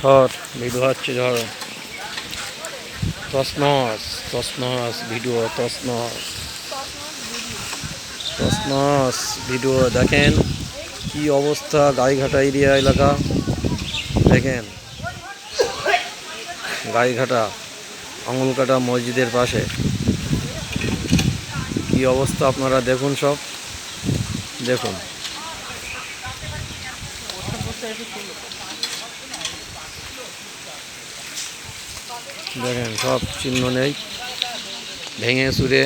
ঝড় ভিডিও হচ্ছে ঝড় তসনস তসনস ভিডিও তসনস তসনস ভিডিও, দেখেন কি অবস্থা গাইঘাটা এরিয়া এলাকা। দেখেন, গাইঘাটা, আঙুলকাটা মসজিদের পাশে। কি অবস্থা আপনারা দেখুন সব। দেখুন। দেখেন, সব চিহ্ন নেই। ভেঙে চুরে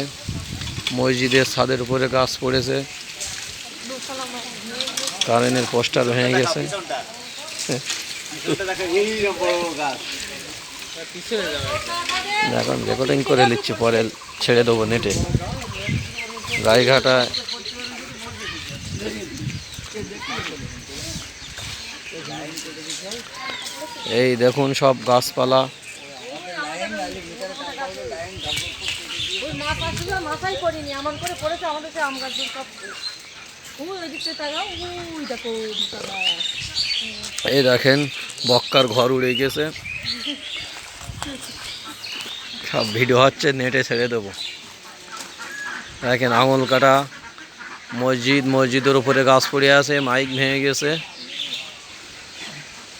মসজিদের ছাদের উপরে গাছ পড়েছে। কারেন্টের পোস্টার ভেঙে গেছে। এখন রেকর্ডিং করে নিচ্ছি পরে ছেড়ে দেবো নেটে। গাইঘাটা এই দেখুন সব গাছপালা। এই দেখেন, বক্কার ঘর উড়ে গেছে। সব ভিডিও হচ্ছে, নেটে ছেড়ে দেবো। দেখেন আঙুল কাটা। মসজিদ, মসজিদের উপরে গাছ পড়ে আছে, মাইক ভেঙে গেছে।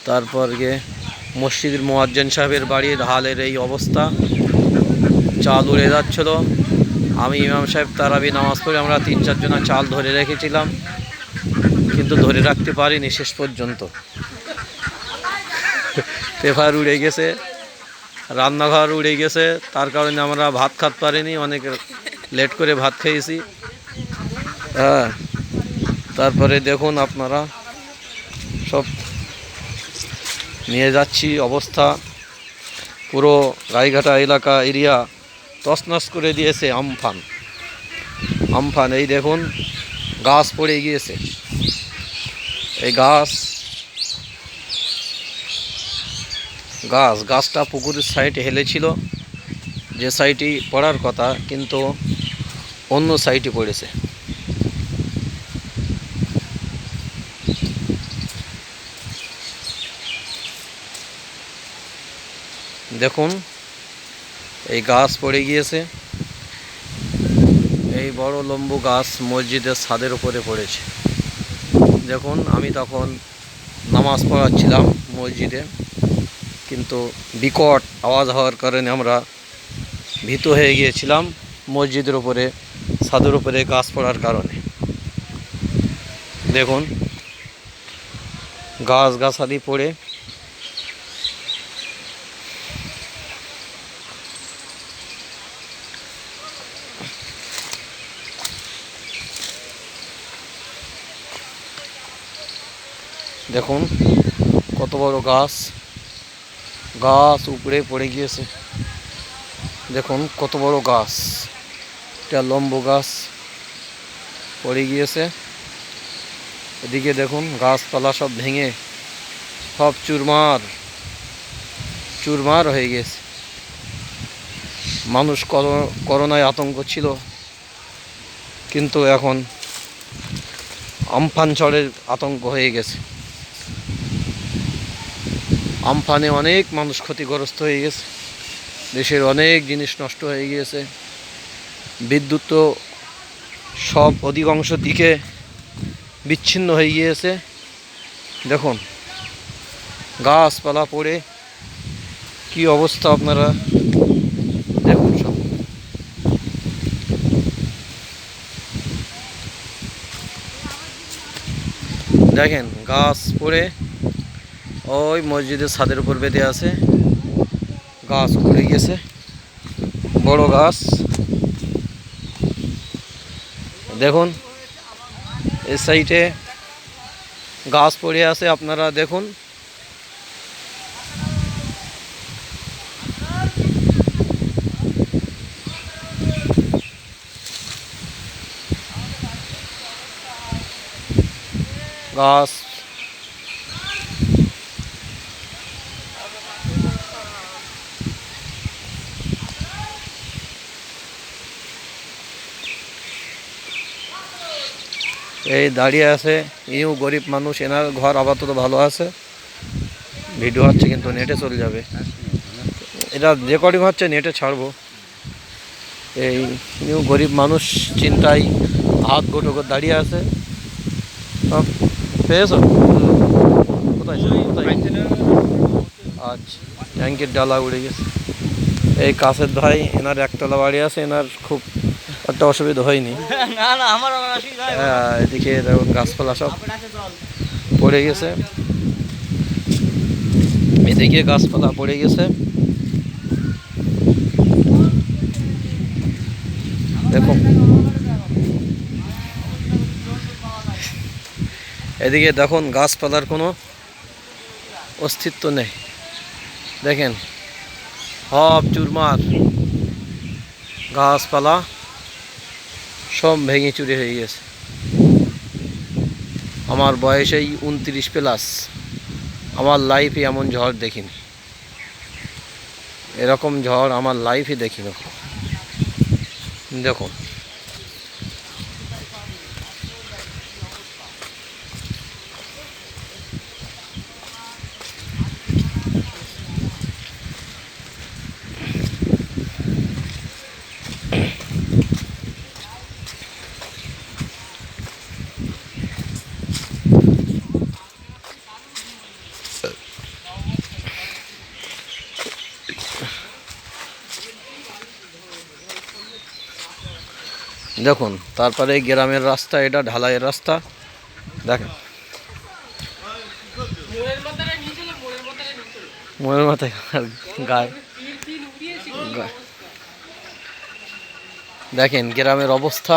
তারপর গিয়ে মসজিদের মোয়াজ্জেন সাহেবের বাড়ির হালের এই অবস্থা। চাল উড়ে যাচ্ছিল। আমি ইমাম সাহেব তারাবি নামাজ পড়ে আমরা তিন চারজনা চাল ধরে রেখেছিলাম। কিন্তু ধরে রাখতে পারিনি শেষ পর্যন্ত। পেপার উড়ে গেছে, রান্নাঘর উড়ে গেছে। তার কারণে আমরা ভাত খাতে পারিনি, অনেক লেট করে ভাত খেয়েছি। হ্যাঁ তারপরে দেখুন আপনারা, সব নিয়ে যাচ্ছি, অবস্থা পুরো গাইঘাটা এলাকা এরিয়া তছনছ করে দিয়েছে আমফান। আমফান, এই দেখুন, গাছ পড়ে গিয়েছে। এই গাছ গাছ, গাছটা পুকুরের সাইডে হেলেছিল। যে সাইডে পড়ার কথা, কিন্তু অন্য সাইডে পড়েছে। দেখুন, এই গাছ পড়ে গিয়েছে। এই বড় লম্বু গাছ মসজিদের ছাদের উপরে পড়েছে। দেখুন, আমি তখন নামাজ পড়াচ্ছিলাম মসজিদে, কিন্তু বিকট আওয়াজ হওয়ার কারণে আমরা ভীত হয়ে গিয়েছিলাম মসজিদের উপরে, ছাদের উপরে গাছ পড়ার কারণে। দেখুন, গাছ গাছালি পড়ে দেখুন, কত বড় গাছ। গাছ উপরে পড়ে গিয়েছে। দেখুন, কত বড় গাছ। এটা লম্ব গাছ পড়ে গিয়েছে। এদিকে দেখুন, গাছপালা সব ভেঙে সব চুরমার চুরমার হয়ে গেছে। মানুষ করো- করোনায় আতঙ্ক ছিল। কিন্তু এখন আমফান ঝড়ের আতঙ্ক হয়ে গেছে। আমফানে অনেক মানুষ ক্ষতিগ্রস্ত হয়ে গেছে। দেশের অনেক জিনিস নষ্ট হয়ে গিয়েছে। বিদ্যুৎ তো সব অধিকাংশ দিকে বিচ্ছিন্ন হয়ে গিয়েছে। দেখুন, গাছপালা পড়ে, কি অবস্থা আপনারা? দেখুন সব। দেখেন, গাছ পড়ে ওই মসজিদের ছাদের উপর বেঁধে আছে। গাছ পড়ে গেছে। বড় গাছ। দেখুন, এই সাইডে গাছ পড়ে আছে, আপনারা দেখুন। গাছ এই দাঁড়িয়ে আছে ইও গরিব মানুষ, এনার ঘর আপাতত ভালো আছে। ভিডিও হচ্ছে কিন্তু নেটে চলে যাবে। এটা রেকর্ডিং হচ্ছে, নেটে ছাড়বো। এই নিউ গরিব মানুষ চিন্তায় হাত গোটো দাঁড়িয়ে আছে। সব পেয়েছ? কোথায়? আচ্ছা ট্যাঙ্কের ডালা উড়ে গেছে। এই কাছের ভাই, এনার একতলা বাড়ি আছে, এনার খুব একটা অসুবিধা হয়নি। হয়। হ্যাঁ, এদিকে দেখুন গাছপালা সব পড়ে গেছে। এদিকে গাছপালা পড়ে গেছে। দেখুন এদিকে দেখুন গাছপালার কোনো অস্তিত্ব নেই। দেখেন সব চুরমার গাছপালা। সব ভেঙে চুরে হয়ে গেছে। আমার বয়স এই উনত্রিশ প্লাস আমার লাইফে এমন ঝড় দেখিনি। এরকম ঝড় আমার লাইফে দেখিনি দেখুন দেখুন তারপরে গ্রামের রাস্তা এটা ঢালাইয়ের রাস্তা। দেখেন। মনের মাথায় গায়ে। দেখেন গ্রামের অবস্থা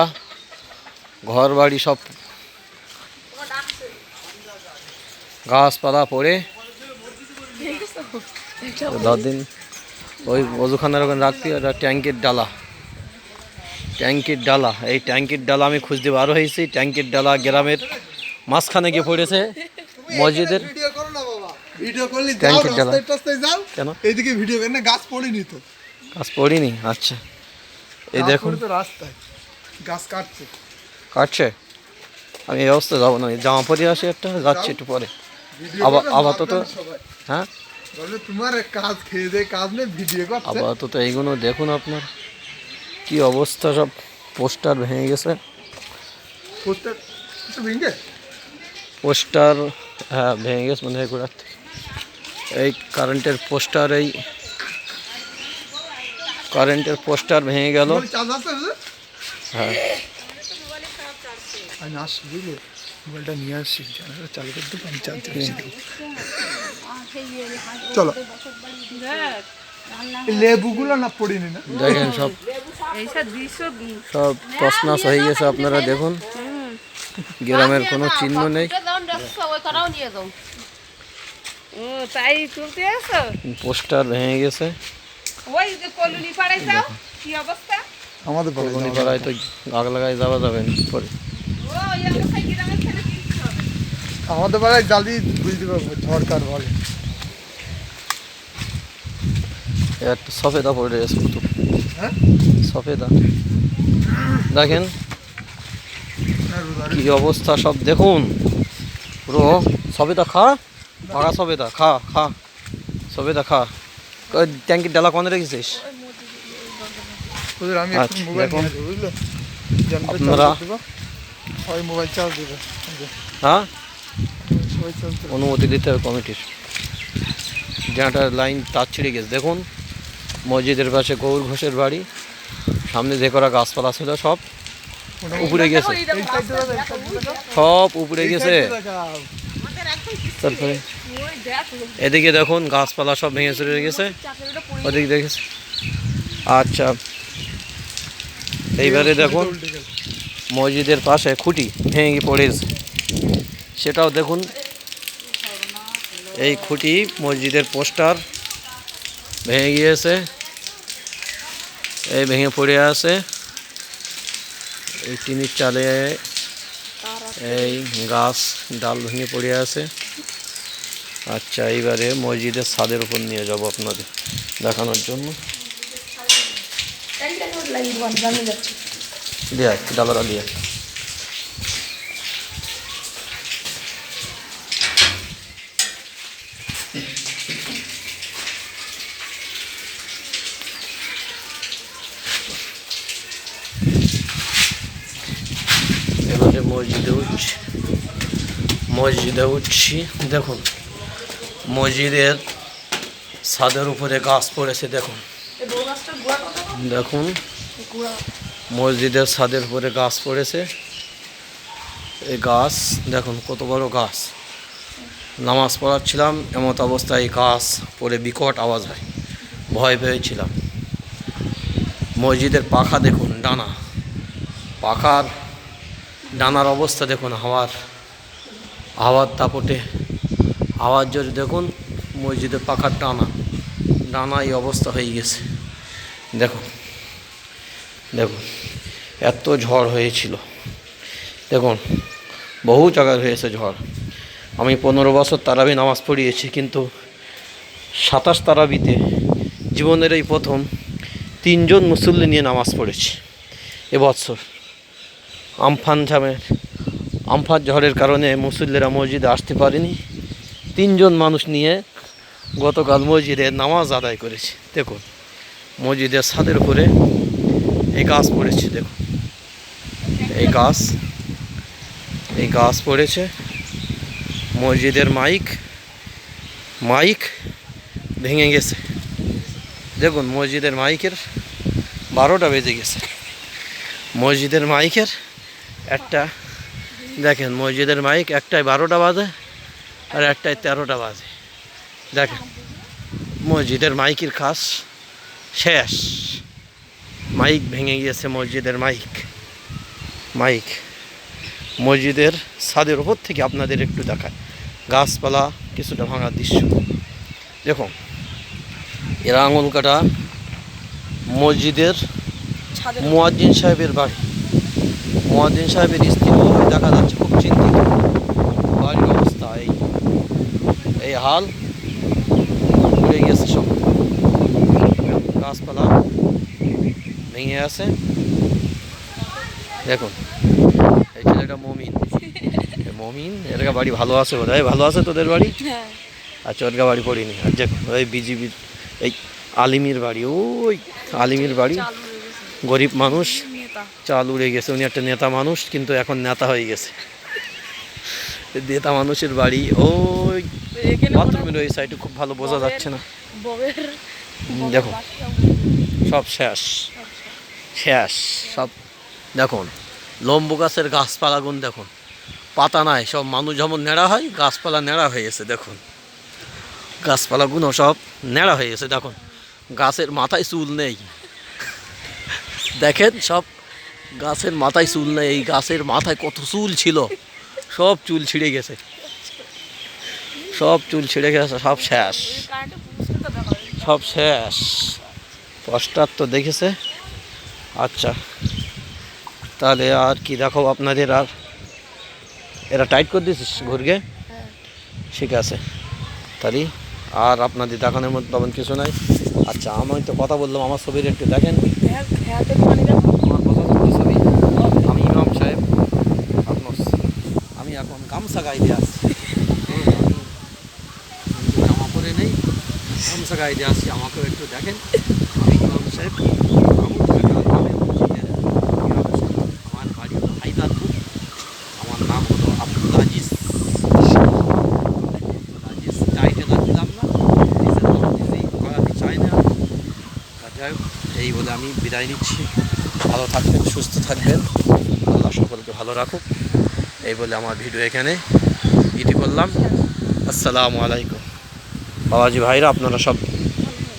ঘর বাড়ি সব গাছপালা পড়ে। দশ দিন ওই অজুখানার ওখানে রাখতে ওটা ট্যাঙ্কের ডালা। ট্যাঙ্কির ডালা। এই ট্যাঙ্কির ডালা আমি খুঁজতে বার হয়েছি। ট্যাঙ্কির ডালা গ্রামের মাঝখানে গিয়ে পড়েছে মসজিদের। ট্যাঙ্কের ডালা। কেন? এইদিকে ভিডিও না গাছ পড়েনি? তো গাছ পড়িনি আচ্ছা। এই দেখুন। তো রাস্তায় গাছ কাটছে? কাটছে আমি এই অবস্থা যাব না। জামা পরে আসি একটা যাচ্ছি একটু পরে। আবার- আপাতত- হ্যাঁ? তোমার কাজ খেয়ে দিয়ে কাজ নেই ভিডিও আপাতত এইগুলো দেখুন আপনার। কি অবস্থা সব? পোস্টার ভেঙে গেছে। পোস্টার ভেঙে পোস্টার হ্যাঁ ভেঙে গেছে মনে হয় গোড়ার থেকে। এই কারেন্টের পোস্টার এই কারেন্টের পোস্টার ভেঙে গেল। হ্যাঁ। আমি আসছি বুঝলে মোবাইলটা নিয়ে আসছি। জানালা চালু করতে আমি চার্জ দিচ্ছি। চলো। লেবুগুলো না পড়িনি না? দেখেন সব সব তসনাস হয়ে গেছে আপনারা দেখুন। গ্রামের কোনো চিহ্ন নেই। পোস্টার ভেঙে গেছে। ওই যে কলোনি পাড়ায় আমাদের পাড়ায় তো আগ লাগায় যাওয়া যাবে না পরে। আমাদের বেলায় জালি বুঝতে পারব ঝড়কার বলে। একটা সফেদা পড়ে গেছে হ্যাঁ? সফেদা। দেখেন কি অবস্থা সব দেখুন। পুরো সবেদা খা পাকা সবেদা খা খা সবেদা খা। ট্যাঙ্কির ডালা কোনে রেখেছিস? আচ্ছা, আপনারা- দেবে? হ্যাঁ অনুমতি দিতে হবে কমিটির। জেনারেটার লাইন তার ছিঁড়ে গেছে। দেখুন মসজিদের পাশে গৌর ঘোষের বাড়ি। সামনে যে করা গাছপালা ছিল সব উপরে গেছে। সব উপরে গেছে। তারপরে এদিকে দেখুন গাছপালা সব ভেঙে চলে গেছে। ওদিকে দেখেছে? আচ্ছা। এইবারে দেখুন মসজিদের পাশে খুঁটি ভেঙে পড়েছে। সেটাও দেখুন। এই খুঁটি মসজিদের পোস্টার ভেঙে গিয়েছে। এই ভেঙে পড়ে আছে। এই টিনের চালে এই গাছ, ডাল ভেঙে পড়ে আছে। আচ্ছা এইবারে মসজিদের ছাদের উপর নিয়ে যাব আপনাদের দেখানোর জন্য। দিয়ে ডালাটা দিয়ে। মসজিদে উঠছি। মসজিদে উঠছি। দেখুন, মসজিদের ছাদের উপরে গাছ পড়েছে, দেখুন। দেখুন, মসজিদের ছাদের উপরে গাছ পড়েছে। এই গাছ, দেখুন, কত বড় গাছ। নামাজ পড়াচ্ছিলাম, এমত অবস্থায় গাছ পড়ে বিকট আওয়াজ হয়। ভয় পেয়েছিলাম। মসজিদের পাখা দেখুন, ডানা। পাখার ডানার অবস্থা দেখুন, হাওয়ার হাওয়ার দাপটে। হাওয়ার জোরে দেখুন মসজিদের পাখার ডানা ডানা এই অবস্থা হয়ে গেছে। দেখুন দেখুন, এত ঝড় হয়েছিল। দেখুন, বহু জায়গায় হয়েছে ঝড়। আমি পনেরো বছর তারাবি নামাজ পড়িয়েছি, কিন্তু সাতাশ তারাবিতে জীবনের এই প্রথম তিনজন মুসল্লি নিয়ে নামাজ পড়েছি এবছর আমফান ঝামের আমফান ঝড়ের কারণে মুসল্লিরা মসজিদে আসতে পারেনি। তিনজন মানুষ নিয়ে গতকাল মসজিদে নামাজ আদায় করেছি। দেখুন, মসজিদের ছাদের উপরে এই গাছ পড়েছে, দেখুন। এই গাছ এই গাছ পড়েছে। মসজিদের মাইক মাইক ভেঙে গেছে। দেখুন, মসজিদের মাইকের বারোটা বেজে গেছে। মসজিদের মাইকের একটা দেখেন মসজিদের মাইক একটায় বারোটা বাজে আর একটায় তেরোটা বাজে। দেখেন মসজিদের মাইকের খাস শেষ। মাইক ভেঙে গিয়েছে মসজিদের মাইক। মাইক মসজিদের ছাদের ওপর থেকে আপনাদের একটু দেখায়। গাছপালা কিছুটা ভাঙার দৃশ্য। দেখুন এরা আঙুল কাটা মসজিদের মুয়াজ্জিন সাহেবের বাড়ি। মুয়াজ্জিন সাহেবের স্ত্রী দেখা যাচ্ছে খুব চিন্তিত। বাড়ির অবস্থা এই এই হাল পড়ে গেছে সব। গাছপালা ভেঙে আছে। দেখুন এই ছেলেটা মমিন। মমিন এর বাড়ি ভালো আছে বোধ হয় ভালো আছে তোদের বাড়ি? হ্যাঁ। আর চরগা বাড়ি পড়িনি। আর দেখুন ওই বিজিবির এই আলিমির বাড়ি ওই আলিমির বাড়ি। গরিব মানুষ। চাল উড়ে গেছে উনি একটা নেতা মানুষ কিন্তু এখন নেতা হয়ে গেছে। নেতা মানুষের বাড়ি ওই বাথরুমের ওই সাইডে খুব ভালো বোঝা যাচ্ছে না। দেখুন সব শেষ। শেষ। সব দেখুন লম্বু গাছের গাছপালাগুন দেখুন। পাতা নাই সব মানুষ যেমন নেড়া হয় গাছপালা নেড়া হয়ে গেছে দেখুন। গাছপালাগুলো সব নেড়া হয়ে গেছে দেখুন। গাছের মাথায় চুল নেই। দেখেন সব গাছের মাথায় চুল নেই, এই গাছের মাথায় কত চুল ছিল? সব চুল ছিঁড়ে গেছে। সব চুল ছিঁড়ে গেছে, সব শেষ। সব শেষ। পোস্টার তো দেখেছে। আচ্ছা তাহলে আর কি দেখো আপনাদের আর? এরা টাইট করে দিয়েছিস ঘুরগে? ঠিক আছে। তাহলে আর আপনাদের দেখানোর মধ্যে তেমন কিছু নাই। আচ্ছা আমি তো কথা বললাম, আমার ছবির একটু দেখেন হ্যাঁ হ্যাঁ তো পানি দাও আমার পছন্দ ছবি আমি ইমাম সাহেব আপনার আমি গামছা গাইতে আসছি আমি জামা পরে নেই গামছা গাইতে আসছি আমাকেও একটু দেখেন। আমি ইমাম সাহেব সাহেব। আমার নাম হলো আব্দুল দিলাম না চাই না। যাই হোক, এই বলে আমি বিদায় নিচ্ছি। ভালো থাকবেন সুস্থ থাকবেন। আল্লাহ সকলকে ভালো রাখুক। এই বলে আমার ভিডিও এখানে ইতি করলাম। আসসালামু আলাইকুম। বাবাজি ভাইরা, আপনারা সব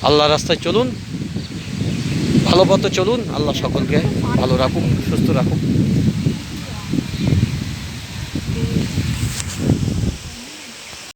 আল্লাহ রাস্তায় চলুন, ভালো পথে চলুন, আল্লাহ সকলকে ভালো রাখুক, সুস্থ রাখুক।